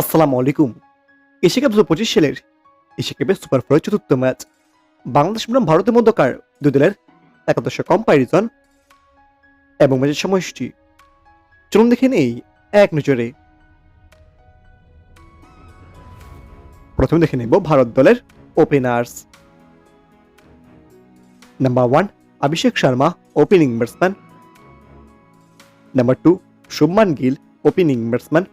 আসসালামু আলাইকুম। Asia cup দু পঁচিশ সালের এশিয়া কাপের সুপার ফোরের চতুর্থ ম্যাচ, বাংলাদেশ বনাম ভারতের মধ্যকার দুই দলের একাদশ কম্পারিজন এবং ম্যাচের সময়সূচি। চলুন দেখে নেই এক নজরে। প্রথমে দেখে নেব ভারত দলের openers number one Abhishek Sharma opening batsman number two Shubman Gill opening batsman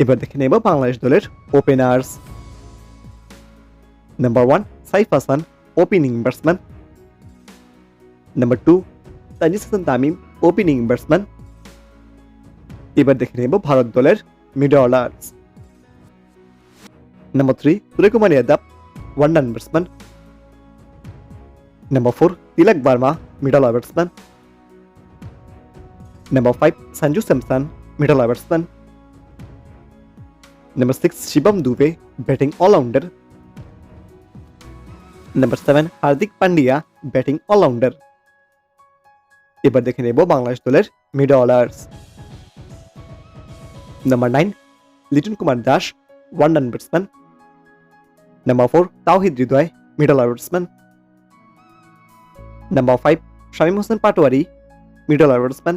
এবার দেখে নেব বাংলাদেশ দলের openers number one Saif Hasan opening batsman number two Tanzid Hasan Tamim opening batsman এবার দেখে নেব ভারত দলের middle orders number three Suryakumar Yadav one down batsman number four Tilak Varma middle batsman number five Sanju Samson middle batsman Number 6 Shibam Dube, batting all-rounder. Number 7 Hardik Pandya batting all-rounder এবার দেখে নেব বাংলাদেশ দলের middle orders number nine Liton Kumar Das one run batsman number four Towhid Hridoy middle batsman number five Shamim Hossain Patwari middle batsman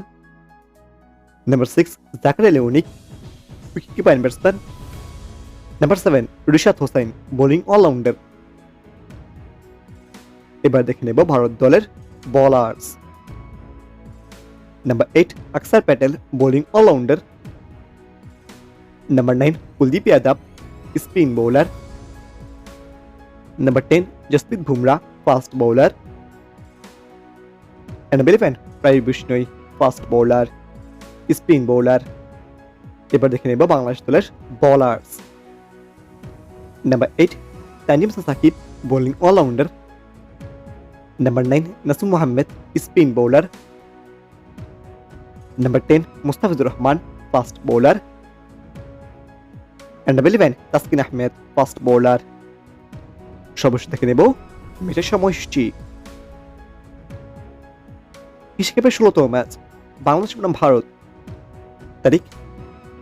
number six Jaker লেউনিক wicket keeper batsman number seven Rishad Hossain bowling all-rounder এবার দেখে নেব ভারত দলের bowlers number eight Axar Patel bowling all-rounder number nine Kuldeep Yadav spin bowler number ten Jasprit Bumrah fast bowler number 11 প্রায় Bishnoi fast bowler spin bowler এবার দেখে নেব বাংলাদেশ দলের bowlers Number 8, Tanjim Sasakib, bowling all-rounder. Number 9, Nasum Mohammed, spin bowler. Number 10, Mustafizur Rahman, fast bowler. And number 11, Taskin Ahmed, fast bowler. সর্বশেষ দেখে নেব ম্যাচের সময়সূচি হিসেবে ষোলোতম ম্যাচ বাংলাদেশ বনাম ভারত তারিখ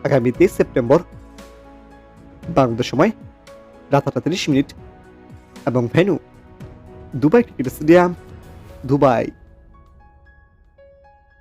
আগামী তেইশ সেপ্টেম্বর বাংলাদেশ সময় রাত আটটা তিরিশ মিনিট। এবং venue Dubai cricket stadium Dubai.